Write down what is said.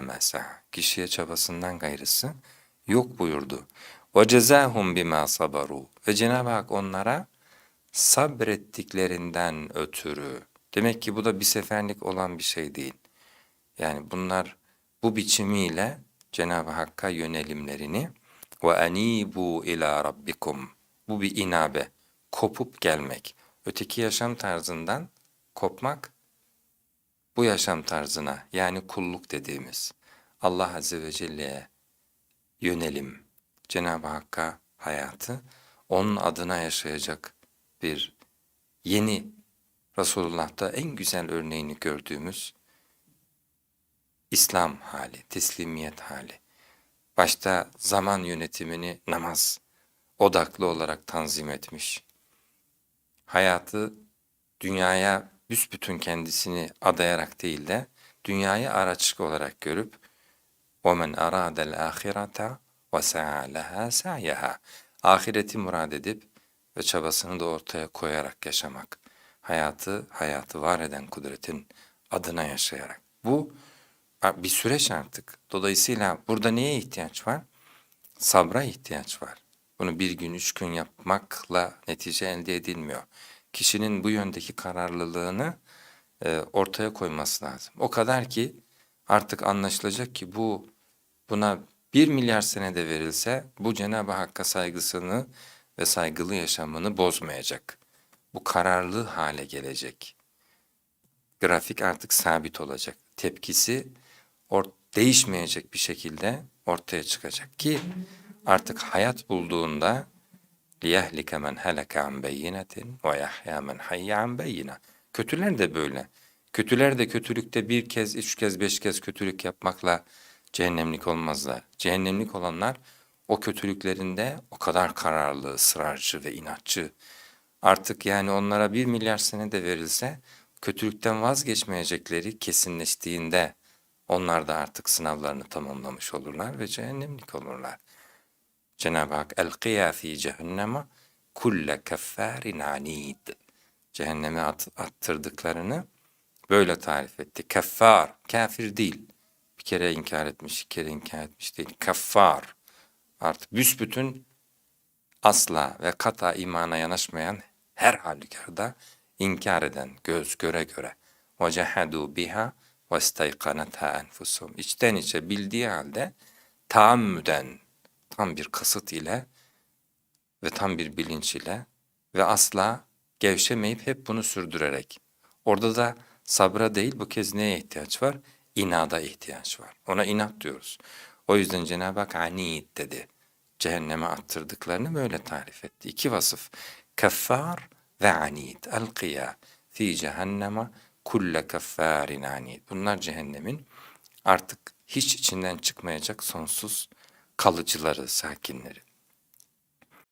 mesa. Kişiye çabasından gayrısı yok buyurdu. Ve cezahum bima sabaru. Ve Cenab-ı Hak onlara sabrettiklerinden ötürü. Demek ki bu da bir seferlik olan bir şey değil. Yani bunlar bu biçimiyle Cenab-ı Hakk'a yönelimlerini ve anibu ila rabbikum. Bu bir inabe, kopup gelmek. Öteki yaşam tarzından kopmak bu yaşam tarzına yani kulluk dediğimiz Allah Azze ve Celle'ye yönelim, Cenab-ı Hakk'a hayatı onun adına yaşayacak bir yeni Resulullah'ta en güzel örneğini gördüğümüz İslam hali, teslimiyet hali. Başta zaman yönetimini namaz odaklı olarak tanzim etmiş. Hayatı dünyaya büsbütün kendisini adayarak değil de dünyayı araç olarak görüp وَمَنْ أَرَادَ الْآخِرَةَ وَسَعَى لَهَا سَعْيَهَا Ahireti murad edip ve çabasını da ortaya koyarak yaşamak. Hayatı, hayatı var eden kudretin adına yaşayarak. Bu bir süreç artık. Dolayısıyla burada neye ihtiyaç var? Sabra ihtiyaç var. Bunu bir gün, üç gün yapmakla netice elde edilmiyor. Kişinin bu yöndeki kararlılığını e, ortaya koyması lazım. O kadar ki artık anlaşılacak ki bu buna bir milyar senede verilse bu Cenab-ı Hakk'a saygısını ve saygılı yaşamını bozmayacak. Bu kararlı hale gelecek. Grafik artık sabit olacak. Tepkisi or değişmeyecek bir şekilde ortaya çıkacak ki artık hayat bulduğunda لِيَهْلِكَ مَنْ هَلَكَ عَنْ بَيِّنَةٍ وَيَحْيَا مَنْ حَيَّ عَنْ بَيِّنَةٍ Kötüler de böyle. Kötüler de kötülükte bir kez, üç kez, beş kez kötülük yapmakla cehennemlik olmazlar. Cehennemlik olanlar o kötülüklerinde o kadar kararlı, ısrarcı ve inatçı. Artık yani onlara bir milyar sene de verilse kötülükten vazgeçmeyecekleri kesinleştiğinde onlar da artık sınavlarını tamamlamış olurlar ve cehennemlik olurlar. Cenab-ı Hak elqiya fi cehenneme kulle keffarin anid. Cehenneme at, attırdıklarını böyle tarif etti. Keffar, kafir değil. Bir kere inkar etmiş, iki kere inkar etmiş değil. Keffar. Artık büsbütün asla ve kata imana yanaşmayan her halükarda inkar eden göz göre göre. وَجَحَدُوا بِهَا وَاسْتَيْقَنَتْهَا أَنْفُسُهُمْ İçten içe bildiği halde taammüden, tam bir kasıt ile ve tam bir bilinç ile ve asla gevşemeyip hep bunu sürdürerek. Orada da sabra değil bu kez neye ihtiyaç var? İnada ihtiyaç var. Ona inat diyoruz. O yüzden Cenab-ı Hak anid dedi. Cehenneme attırdıklarını böyle tarif etti. İki vasıf. Keffar ve anid. Elqiya fi cehenneme kulle keffarin anid. Bunlar cehennemin artık hiç içinden çıkmayacak sonsuz kalıcıları, sakinleri.